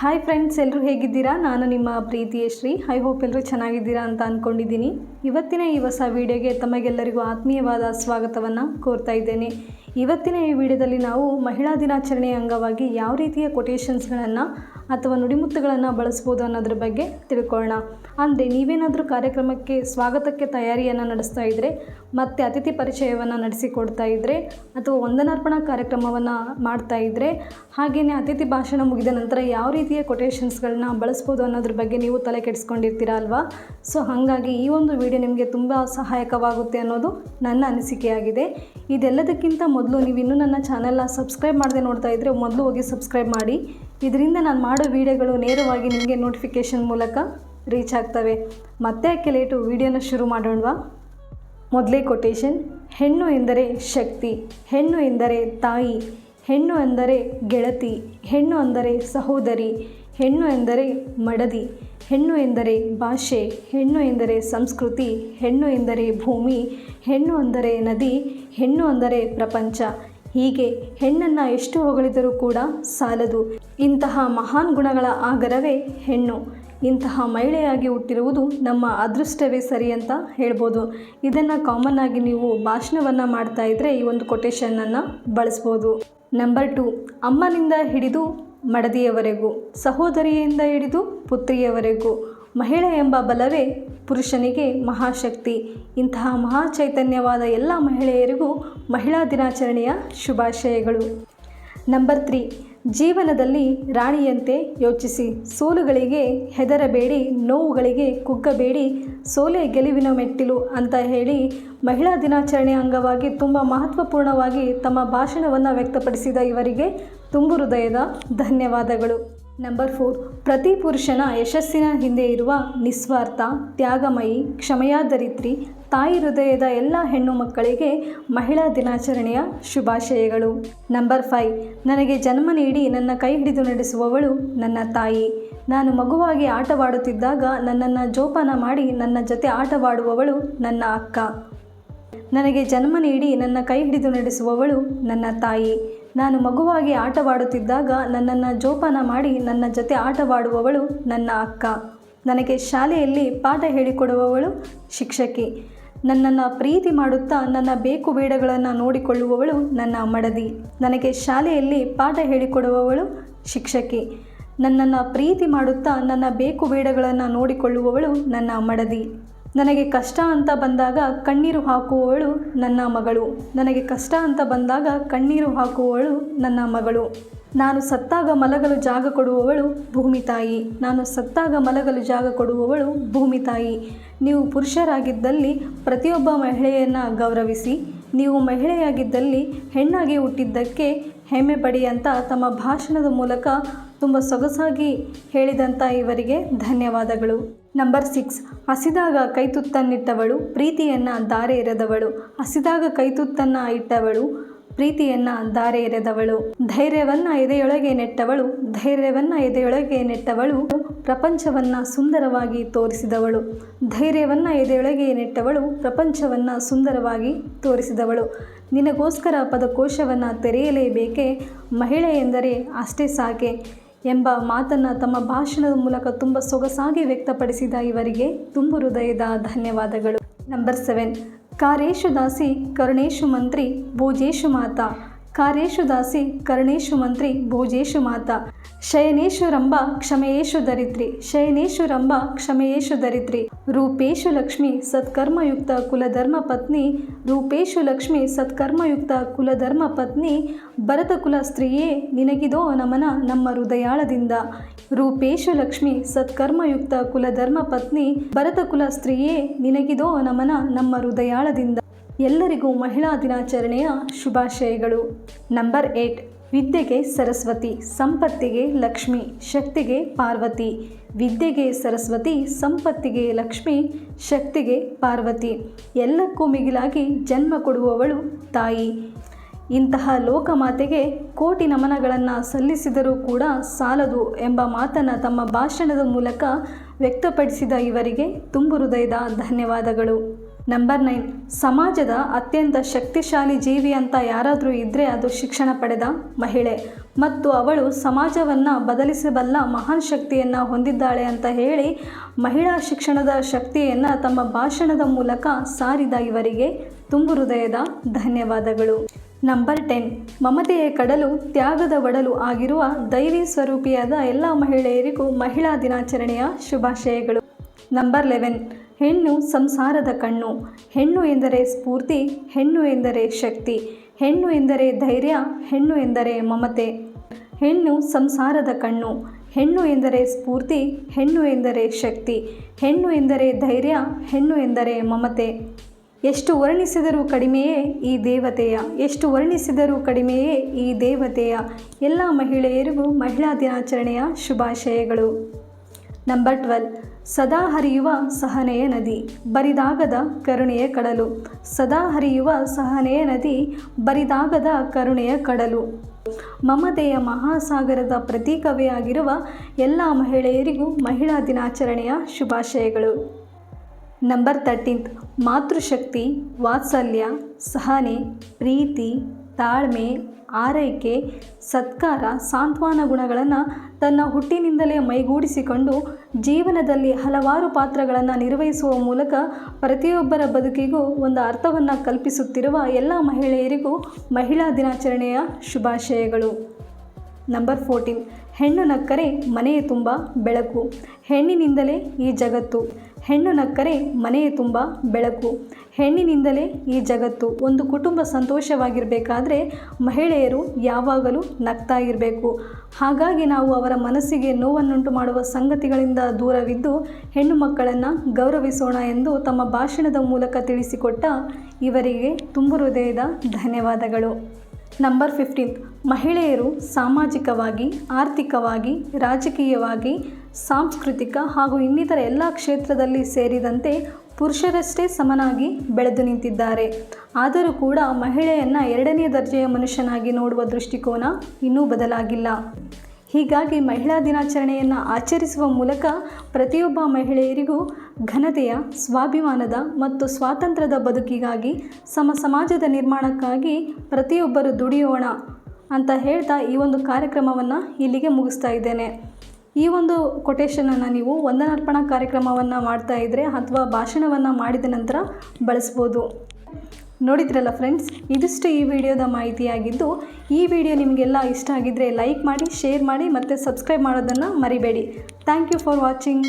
Hi friends ಎಲ್ಲರೂ ಹೇಗಿದ್ದೀರಾ? ನಾನು ನಿಮ್ಮ ಪ್ರೀತಿಯ ಶ್ರೀ. ಐ ಹೋಪ್ ಎಲ್ಲರೂ ಚೆನ್ನಾಗಿದ್ದೀರಾ ಅಂತ ಅಂದ್ಕೊಂಡಿದ್ದೀನಿ ಇವತ್ತಿನ ಈ ಹೊಸ ವಿಡಿಯೋಗೆ ತಮಗೆಲ್ಲರಿಗೂ ಆತ್ಮೀಯವಾದ ಸ್ವಾಗತವನ್ನು ಕೋರ್ತಾ ಇದ್ದೇನೆ. ಇವತ್ತಿನ ಈ ವಿಡಿಯೋದಲ್ಲಿ ನಾವು ಮಹಿಳಾ ದಿನಾಚರಣೆಯ ಅಂಗವಾಗಿ ಯಾವ ರೀತಿಯ ಕೊಟೇಶನ್ಸ್ಗಳನ್ನು ಅಥವಾ ನುಡಿಮುತ್ತುಗಳನ್ನು ಬಳಸ್ಬೋದು ಅನ್ನೋದ್ರ ಬಗ್ಗೆ ತಿಳ್ಕೊಳ್ಳೋಣ. ಅಂದರೆ ನೀವೇನಾದರೂ ಕಾರ್ಯಕ್ರಮಕ್ಕೆ ಸ್ವಾಗತಕ್ಕೆ ತಯಾರಿಯನ್ನು ನಡೆಸ್ತಾ ಇದ್ದರೆ ಮತ್ತು ಅತಿಥಿ ಪರಿಚಯವನ್ನು ನಡೆಸಿಕೊಡ್ತಾ ಇದ್ದರೆ ಅಥವಾ ವಂದನಾರ್ಪಣಾ ಕಾರ್ಯಕ್ರಮವನ್ನು ಮಾಡ್ತಾ ಇದ್ದರೆ ಹಾಗೆಯೇ ಅತಿಥಿ ಭಾಷಣ ಮುಗಿದ ನಂತರ ಯಾವ ರೀತಿಯ ಕೊಟೇಷನ್ಸ್ಗಳನ್ನ ಬಳಸ್ಬೋದು ಅನ್ನೋದ್ರ ಬಗ್ಗೆ ನೀವು ತಲೆ ಕೆಡಿಸ್ಕೊಂಡಿರ್ತೀರ ಅಲ್ವಾ? ಸೊ ಹಾಗಾಗಿ ಈ ಒಂದು ವಿಡಿಯೋ ನಿಮಗೆ ತುಂಬ ಸಹಾಯಕವಾಗುತ್ತೆ ಅನ್ನೋದು ನನ್ನ ಅನಿಸಿಕೆಯಾಗಿದೆ. ಇದೆಲ್ಲದಕ್ಕಿಂತ ಮೊದಲು ನೀವು ಇನ್ನೂ ನನ್ನ ಚಾನೆಲ್ನ ಸಬ್ಸ್ಕ್ರೈಬ್ ಮಾಡದೆ ನೋಡ್ತಾ ಇದ್ದರೆ ಮೊದಲು ಹೋಗಿ ಸಬ್ಸ್ಕ್ರೈಬ್ ಮಾಡಿ. ಇದರಿಂದ ನಾನು ಮಾಡೋ ವಿಡಿಯೋಗಳು ನೇರವಾಗಿ ನಿಮಗೆ ನೋಟಿಫಿಕೇಷನ್ ಮೂಲಕ ರೀಚ್ ಆಗ್ತವೆ. ಮತ್ತೆ ಯಾಕೆ ಲೇಟು ವಿಡಿಯೋನ ಶುರು ಮಾಡೋಣವಾ? ಮೊದಲೇ ಕೊಟೇಶನ್ ಹೆಣ್ಣು ಎಂದರೆ ಶಕ್ತಿ, ಹೆಣ್ಣು ಎಂದರೆ ತಾಯಿ, ಹೆಣ್ಣು ಎಂದರೆ ಗೆಳತಿ, ಹೆಣ್ಣು ಅಂದರೆ ಸಹೋದರಿ, ಹೆಣ್ಣು ಎಂದರೆ ಮಡದಿ, ಹೆಣ್ಣು ಎಂದರೆ ಭಾಷೆ, ಹೆಣ್ಣು ಎಂದರೆ ಸಂಸ್ಕೃತಿ, ಹೆಣ್ಣು ಎಂದರೆ ಭೂಮಿ, ಹೆಣ್ಣು ಅಂದರೆ ನದಿ, ಹೆಣ್ಣು ಅಂದರೆ ಪ್ರಪಂಚ ಹೀಗೆ ಹೆಣ್ಣನ್ನು ಎಷ್ಟು ಹೊಗಳಿದರೂ ಕೂಡ ಸಾಲದು. ಇಂತಹ ಮಹಾನ್ ಗುಣಗಳ ಆಗರವೇ ಹೆಣ್ಣು. ಇಂತಹ ಮಹಿಳೆಯಾಗಿ ಹುಟ್ಟಿರುವುದು ನಮ್ಮ ಅದೃಷ್ಟವೇ ಸರಿ ಅಂತ ಹೇಳ್ಬೋದು. ಇದನ್ನು ಕಾಮನ್ ಆಗಿ ನೀವು ಭಾಷಣವನ್ನು ಮಾಡ್ತಾ ಇದ್ದರೆ ಈ ಒಂದು ಕೊಟೇಶನನ್ನು ಬಳಸ್ಬೋದು. ನಂಬರ್ ಟು ಅಮ್ಮನಿಂದ ಹಿಡಿದು ಮಡದಿಯವರೆಗೂ, ಸಹೋದರಿಯಿಂದ ಹಿಡಿದು ಪುತ್ರಿಯವರೆಗೂ. ಮಹಿಳೆ ಎಂಬ ಬಲವೇ ಪುರುಷನಿಗೆ ಮಹಾಶಕ್ತಿ. ಇಂತಹ ಮಹಾ ಚೈತನ್ಯವಾದ ಎಲ್ಲ ಮಹಿಳೆಯರಿಗೂ ಮಹಿಳಾ ದಿನಾಚರಣೆಯ ಶುಭಾಶಯಗಳು. ನಂಬರ್ ತ್ರೀ, ಜೀವನದಲ್ಲಿ ರಾಣಿಯಂತೆ ಯೋಚಿಸಿ. ಸೋಲುಗಳಿಗೆ ಹೆದರಬೇಡಿ, ನೋವುಗಳಿಗೆ ಕುಗ್ಗಬೇಡಿ, ಸೋಲೆ ಗೆಲುವಿನ ಮೆಟ್ಟಿಲು ಅಂತ ಹೇಳಿ ಮಹಿಳಾ ದಿನಾಚರಣೆ ಅಂಗವಾಗಿ ತುಂಬ ಮಹತ್ವಪೂರ್ಣವಾಗಿ ತಮ್ಮ ಭಾಷಣವನ್ನು ವ್ಯಕ್ತಪಡಿಸಿದ ಇವರಿಗೆ ತುಂಬು ಹೃದಯದ ಧನ್ಯವಾದಗಳು. ನಂಬರ್ ಫೋರ್ ಪ್ರತಿ ಪುರುಷನ ಯಶಸ್ಸಿನ ಹಿಂದೆ ಇರುವ ನಿಸ್ವಾರ್ಥ, ತ್ಯಾಗಮಯಿ ಕ್ಷಮೆಯಾದರಿತ್ರಿ ತಾಯಿ ಹೃದಯದ ಎಲ್ಲ ಹೆಣ್ಣು ಮಕ್ಕಳಿಗೆ ಮಹಿಳಾ ದಿನಾಚರಣೆಯ ಶುಭಾಶಯಗಳು. ನಂಬರ್ ಫೈವ್ ನನಗೆ ಜನ್ಮ ನೀಡಿ ನನ್ನ ಕೈ ಹಿಡಿದು ನಡೆಸುವವಳು ನನ್ನ ತಾಯಿ. ನಾನು ಮಗುವಾಗಿ ಆಟವಾಡುತ್ತಿದ್ದಾಗ ನನ್ನನ್ನು ಜೋಪಾನ ಮಾಡಿ ನನ್ನ ಜೊತೆ ಆಟವಾಡುವವಳು ನನ್ನ ಅಕ್ಕ. ನನಗೆ ಜನ್ಮ ನೀಡಿ ನನ್ನ ಕೈ ಹಿಡಿದು ನಡೆಸುವವಳು ನನ್ನ ತಾಯಿ. ನಾನು ಮಗುವಾಗಿ ಆಟವಾಡುತ್ತಿದ್ದಾಗ ನನ್ನನ್ನು ಜೋಪಾನ ಮಾಡಿ ನನ್ನ ಜೊತೆ ಆಟವಾಡುವವಳು ನನ್ನ ಅಕ್ಕ. ನನಗೆ ಶಾಲೆಯಲ್ಲಿ ಪಾಠ ಹೇಳಿಕೊಡುವವಳು ಶಿಕ್ಷಕಿ. ನನ್ನನ್ನು ಪ್ರೀತಿ ಮಾಡುತ್ತಾ ನನ್ನ ಬೇಕು ಬೇಡಗಳನ್ನು ನೋಡಿಕೊಳ್ಳುವವಳು ನನ್ನ ಮಡದಿ. ನನಗೆ ಶಾಲೆಯಲ್ಲಿ ಪಾಠ ಹೇಳಿಕೊಡುವವಳು ಶಿಕ್ಷಕಿ. ನನ್ನನ್ನು ಪ್ರೀತಿ ಮಾಡುತ್ತಾ ನನ್ನ ಬೇಕು ಬೇಡಗಳನ್ನು ನೋಡಿಕೊಳ್ಳುವವಳು ನನ್ನ ಮಡದಿ. ನನಗೆ ಕಷ್ಟ ಅಂತ ಬಂದಾಗ ಕಣ್ಣೀರು ಹಾಕುವವಳು ನನ್ನ ಮಗಳು. ನನಗೆ ಕಷ್ಟ ಅಂತ ಬಂದಾಗ ಕಣ್ಣೀರು ಹಾಕುವವಳು ನನ್ನ ಮಗಳು. ನಾನು ಸತ್ತಾಗ ಮಲಗಲು ಜಾಗ ಕೊಡುವವಳು ಭೂಮಿ ತಾಯಿ. ನಾನು ಸತ್ತಾಗ ಮಲಗಲು ಜಾಗ ಕೊಡುವವಳು ಭೂಮಿ ತಾಯಿ. ನೀವು ಪುರುಷರಾಗಿದ್ದಲ್ಲಿ ಪ್ರತಿಯೊಬ್ಬ ಮಹಿಳೆಯನ್ನು ಗೌರವಿಸಿ, ನೀವು ಮಹಿಳೆಯಾಗಿದ್ದಲ್ಲಿ ಹೆಣ್ಣಾಗಿ ಹುಟ್ಟಿದ್ದಕ್ಕೆ ಹೆಮ್ಮೆ ಪಡಿ ಅಂತ ತಮ್ಮ ಭಾಷಣದ ಮೂಲಕ ತುಂಬ ಸೊಗಸಾಗಿ ಹೇಳಿದಂಥ ಇವರಿಗೆ ಧನ್ಯವಾದಗಳು. ನಂಬರ್ ಸಿಕ್ಸ್ ಹಸಿದಾಗ ಕೈತುತ್ತನ್ನಿಟ್ಟವಳು, ಪ್ರೀತಿಯನ್ನು ದಾರೆ ಎರೆದವಳು ಹಸಿದಾಗ ಕೈತುತ್ತನ್ನು ಇಟ್ಟವಳು, ಪ್ರೀತಿಯನ್ನು ದಾರೆ ಎರೆದವಳು ಧೈರ್ಯವನ್ನು ಎದೆಯೊಳಗೆ ನೆಟ್ಟವಳು, ಧೈರ್ಯವನ್ನು ಎದೆಯೊಳಗೆ ನೆಟ್ಟವಳು. ಪ್ರಪಂಚವನ್ನು ಸುಂದರವಾಗಿ ತೋರಿಸಿದವಳು. ಧೈರ್ಯವನ್ನು ಎದೆಯೊಳಗೆ ನೆಟ್ಟವಳು, ಪ್ರಪಂಚವನ್ನು ಸುಂದರವಾಗಿ ತೋರಿಸಿದವಳು. ನಿನಗೋಸ್ಕರ ಪದಕೋಶವನ್ನು ತೆರೆಯಲೇಬೇಕೆ? ಮಹಿಳೆ ಎಂದರೆ ಅಷ್ಟೇ ಸಾಕೆ. ಎಂಬ ಮಾತನ್ನು ತಮ್ಮ ಭಾಷಣದ ಮೂಲಕ ತುಂಬ ಸೊಗಸಾಗಿ ವ್ಯಕ್ತಪಡಿಸಿದ ಇವರಿಗೆ ತುಂಬು ಹೃದಯದ ಧನ್ಯವಾದಗಳು. ನಂಬರ್ ಸೆವೆನ್ ಕಾರೇಶು ದಾಸಿ, ಕರುಣೇಶು ಮಂತ್ರಿ ಭೋಜೇಶು ಮಾತಾ. ಕಾರ್ಯೇಶು ದಾಸಿ, ಕರ್ಣೇಶು ಮಂತ್ರಿ, ಭೋಜೇಶು ಮಾತ. ಶಯನೇಶು ರಂಭ ಕ್ಷಮೆಯೇಶು ದರಿತ್ರಿ ಶಯನೇಶು ರಂಭ ಕ್ಷಮೆಯೇಶು ದರಿತ್ರಿ ರೂಪೇಶು ಲಕ್ಷ್ಮಿ, ಸತ್ಕರ್ಮಯುಕ್ತ ಕುಲಧರ್ಮ ಪತ್ನಿ. ರೂಪೇಶು ಲಕ್ಷ್ಮಿ, ಸತ್ಕರ್ಮಯುಕ್ತ ಕುಲಧರ್ಮ ಪತ್ನಿ. ಭರತ ಕುಲ ಸ್ತ್ರೀಯೇ, ನಿನಗಿದೋ ನಮನ ನಮ್ಮ ಹೃದಯಾಳದಿಂದ. ರೂಪೇಶು ಲಕ್ಷ್ಮಿ, ಸತ್ಕರ್ಮಯುಕ್ತ ಕುಲಧರ್ಮ ಪತ್ನಿ. ಭರತ ಕುಲ ಸ್ತ್ರೀಯೇ, ನಿನಗಿದೋ ನಮನ ನಮ್ಮ ಹೃದಯಾಳದಿಂದ. ಎಲ್ಲರಿಗೂ ಮಹಿಳಾ ದಿನಾಚರಣೆಯ ಶುಭಾಶಯಗಳು. ನಂಬರ್ ಏಟ್, ವಿದ್ಯೆಗೆ ಸರಸ್ವತಿ, ಸಂಪತ್ತಿಗೆ ಲಕ್ಷ್ಮಿ, ಶಕ್ತಿಗೆ ಪಾರ್ವತಿ. ವಿದ್ಯೆಗೆ ಸರಸ್ವತಿ, ಸಂಪತ್ತಿಗೆ ಲಕ್ಷ್ಮಿ, ಶಕ್ತಿಗೆ ಪಾರ್ವತಿ. ಎಲ್ಲಕ್ಕೂ ಮಿಗಿಲಾಗಿ ಜನ್ಮ ಕೊಡುವವಳು ತಾಯಿ. ಇಂತಹ ಲೋಕಮಾತೆಗೆ ಕೋಟಿ ನಮನಗಳನ್ನು ಸಲ್ಲಿಸಿದರೂ ಕೂಡ ಸಾಲದು ಎಂಬ ಮಾತನ್ನು ತಮ್ಮ ಭಾಷಣದ ಮೂಲಕ ವ್ಯಕ್ತಪಡಿಸಿದ ಇವರಿಗೆ ತುಂಬು ಹೃದಯದ ಧನ್ಯವಾದಗಳು. ನಂಬರ್ ನೈನ್ ಸಮಾಜದ ಅತ್ಯಂತ ಶಕ್ತಿಶಾಲಿ ಜೀವಿ ಅಂತ ಯಾರಾದರೂ ಇದ್ದರೆ ಅದು ಶಿಕ್ಷಣ ಪಡೆದ ಮಹಿಳೆ. ಮತ್ತು ಅವಳು ಸಮಾಜವನ್ನು ಬದಲಿಸಬಲ್ಲ ಮಹಾನ್ ಶಕ್ತಿಯನ್ನು ಹೊಂದಿದ್ದಾಳೆ ಅಂತ ಹೇಳಿ ಮಹಿಳಾ ಶಿಕ್ಷಣದ ಶಕ್ತಿಯನ್ನು ತಮ್ಮ ಭಾಷಣದ ಮೂಲಕ ಸಾರಿದ ಇವರಿಗೆ ತುಂಬು ಹೃದಯದ ಧನ್ಯವಾದಗಳು. ನಂಬರ್ ಟೆನ್ ಮಮತೆಯ ಕಡಲು ತ್ಯಾಗದ ಒಡಲು ಆಗಿರುವ ದೈವಿ ಸ್ವರೂಪಿಯಾದ ಎಲ್ಲ ಮಹಿಳೆಯರಿಗೂ ಮಹಿಳಾ ದಿನಾಚರಣೆಯ ಶುಭಾಶಯಗಳು. ನಂಬರ್ ಲೆವೆನ್ ಹೆಣ್ಣು ಸಂಸಾರದ ಕಣ್ಣು. ಹೆಣ್ಣು ಎಂದರೆ ಸ್ಫೂರ್ತಿ, ಹೆಣ್ಣು ಎಂದರೆ ಶಕ್ತಿ. ಹೆಣ್ಣು ಎಂದರೆ ಧೈರ್ಯ, ಹೆಣ್ಣು ಎಂದರೆ ಮಮತೆ. ಹೆಣ್ಣು ಸಂಸಾರದ ಕಣ್ಣು. ಹೆಣ್ಣು ಎಂದರೆ ಸ್ಫೂರ್ತಿ, ಹೆಣ್ಣು ಎಂದರೆ ಶಕ್ತಿ. ಹೆಣ್ಣು ಎಂದರೆ ಧೈರ್ಯ, ಹೆಣ್ಣು ಎಂದರೆ ಮಮತೆ. ಎಷ್ಟು ವರ್ಣಿಸಿದರೂ ಕಡಿಮೆಯೇ ಈ ದೇವತೆಯ. ಎಷ್ಟು ವರ್ಣಿಸಿದರೂ ಕಡಿಮೆಯೇ ಈ ದೇವತೆಯ. ಎಲ್ಲ ಮಹಿಳೆಯರಿಗೂ ಮಹಿಳಾ ದಿನಾಚರಣೆಯ ಶುಭಾಶಯಗಳು. ನಂಬರ್ ಟ್ವೆಲ್ ಸದಾ ಹರಿಯುವ ಸಹನೆಯ ನದಿ. ಬರಿದಾಗದ ಕರುಣೆಯ ಕಡಲು. ಸದಾ ಹರಿಯುವ ಸಹನೆಯ ನದಿ. ಬರಿದಾಗದ ಕರುಣೆಯ ಕಡಲು. ಮಮತೆಯ ಮಹಾಸಾಗರದ ಪ್ರತೀಕವೇ ಆಗಿರುವ ಎಲ್ಲ ಮಹಿಳೆಯರಿಗೂ ಮಹಿಳಾ ದಿನಾಚರಣೆಯ ಶುಭಾಶಯಗಳು. ನಂಬರ್ ತರ್ಟೀನ್ತ್ ಮಾತೃಶಕ್ತಿ, ವಾತ್ಸಲ್ಯ, ಸಹನೆ, ಪ್ರೀತಿ ತಾಳ್ಮೆ, ಆರೈಕೆ, ಸತ್ಕಾರ, ಸಾಂತ್ವನ ಗುಣಗಳನ್ನು ತನ್ನ ಹುಟ್ಟಿನಿಂದಲೇ ಮೈಗೂಡಿಸಿಕೊಂಡು ಜೀವನದಲ್ಲಿ ಹಲವಾರು ಪಾತ್ರಗಳನ್ನು ನಿರ್ವಹಿಸುವ ಮೂಲಕ ಪ್ರತಿಯೊಬ್ಬರ ಬದುಕಿಗೂ ಒಂದು ಅರ್ಥವನ್ನು ಕಲ್ಪಿಸುತ್ತಿರುವ ಎಲ್ಲ ಮಹಿಳೆಯರಿಗೂ ಮಹಿಳಾ ದಿನಾಚರಣೆಯ ಶುಭಾಶಯಗಳು. ನಂಬರ್ ಫೋರ್ಟೀನ್ ಹೆಣ್ಣು ನಕ್ಕರೆ ಮನೆಯ ತುಂಬ ಬೆಳಕು. ಹೆಣ್ಣಿನಿಂದಲೇ ಈ ಜಗತ್ತು. ಹೆಣ್ಣು ನಕ್ಕರೆ ಮನೆಯ ತುಂಬ ಬೆಳಕು. ಹೆಣ್ಣಿನಿಂದಲೇ ಈ ಜಗತ್ತು. ಒಂದು ಕುಟುಂಬ ಸಂತೋಷವಾಗಿರಬೇಕಾದ್ರೆ ಮಹಿಳೆಯರು ಯಾವಾಗಲೂ ನಗ್ತಾ ಇರಬೇಕು. ಹಾಗಾಗಿ ನಾವು ಅವರ ಮನಸ್ಸಿಗೆ ನೋವನ್ನುಂಟು ಮಾಡುವ ಸಂಗತಿಗಳಿಂದ ದೂರವಿದ್ದು ಹೆಣ್ಣು ಮಕ್ಕಳನ್ನು ಗೌರವಿಸೋಣ ಎಂದು ತಮ್ಮ ಭಾಷಣದ ಮೂಲಕ ತಿಳಿಸಿಕೊಟ್ಟ ಇವರಿಗೆ ತುಂಬು ಹೃದಯದ ಧನ್ಯವಾದಗಳು. ನಂಬರ್ ಫಿಫ್ಟೀನ್ ಮಹಿಳೆಯರು ಸಾಮಾಜಿಕವಾಗಿ, ಆರ್ಥಿಕವಾಗಿ, ರಾಜಕೀಯವಾಗಿ, ಸಾಂಸ್ಕೃತಿಕ ಹಾಗೂ ಇನ್ನಿತರ ಎಲ್ಲ ಕ್ಷೇತ್ರದಲ್ಲಿ ಸೇರಿದಂತೆ ಪುರುಷರಷ್ಟೇ ಸಮನಾಗಿ ಬೆಳೆದು ನಿಂತಿದ್ದಾರೆ. ಆದರೂ ಕೂಡ ಮಹಿಳೆಯನ್ನು ಎರಡನೇ ದರ್ಜೆಯ ಮನುಷ್ಯನಾಗಿ ನೋಡುವ ದೃಷ್ಟಿಕೋನ ಇನ್ನೂ ಬದಲಾಗಿಲ್ಲ. ಹೀಗಾಗಿ ಮಹಿಳಾ ದಿನಾಚರಣೆಯನ್ನು ಆಚರಿಸುವ ಮೂಲಕ ಪ್ರತಿಯೊಬ್ಬ ಮಹಿಳೆಯರಿಗೂ ಘನತೆಯ, ಸ್ವಾಭಿಮಾನದ ಮತ್ತು ಸ್ವಾತಂತ್ರ್ಯದ ಬದುಕಿಗಾಗಿ, ಸಮ ಸಮಾಜದ ನಿರ್ಮಾಣಕ್ಕಾಗಿ ಪ್ರತಿಯೊಬ್ಬರು ದುಡಿಯೋಣ ಅಂತ ಹೇಳ್ತಾ ಈ ಒಂದು ಕಾರ್ಯಕ್ರಮವನ್ನು ಇಲ್ಲಿಗೆ ಮುಗಿಸ್ತಾ ಇದ್ದೇನೆ. ಈ ಒಂದು ಕೊಟೇಶನನ್ನು ನೀವು ವಂದನಾರ್ಪಣಾ ಕಾರ್ಯಕ್ರಮವನ್ನು ಮಾಡ್ತಾ ಇದ್ದರೆ ಅಥವಾ ಭಾಷಣವನ್ನು ಮಾಡಿದ ನಂತರ ಬಳಸ್ಬೋದು. ನೋಡಿದ್ರಲ್ಲ ಫ್ರೆಂಡ್ಸ್ ಇದಿಷ್ಟು ಈ ವಿಡಿಯೋದ ಮಾಹಿತಿಯಾಗಿದ್ದು, ಈ ವಿಡಿಯೋ ನಿಮಗೆಲ್ಲ ಇಷ್ಟ ಆಗಿದ್ದರೆ ಲೈಕ್ ಮಾಡಿ ಶೇರ್ ಮಾಡಿ ಮತ್ತು ಸಬ್ಸ್ಕ್ರೈಬ್ ಮಾಡೋದನ್ನು ಮರಿಬೇಡಿ. Thank you for watching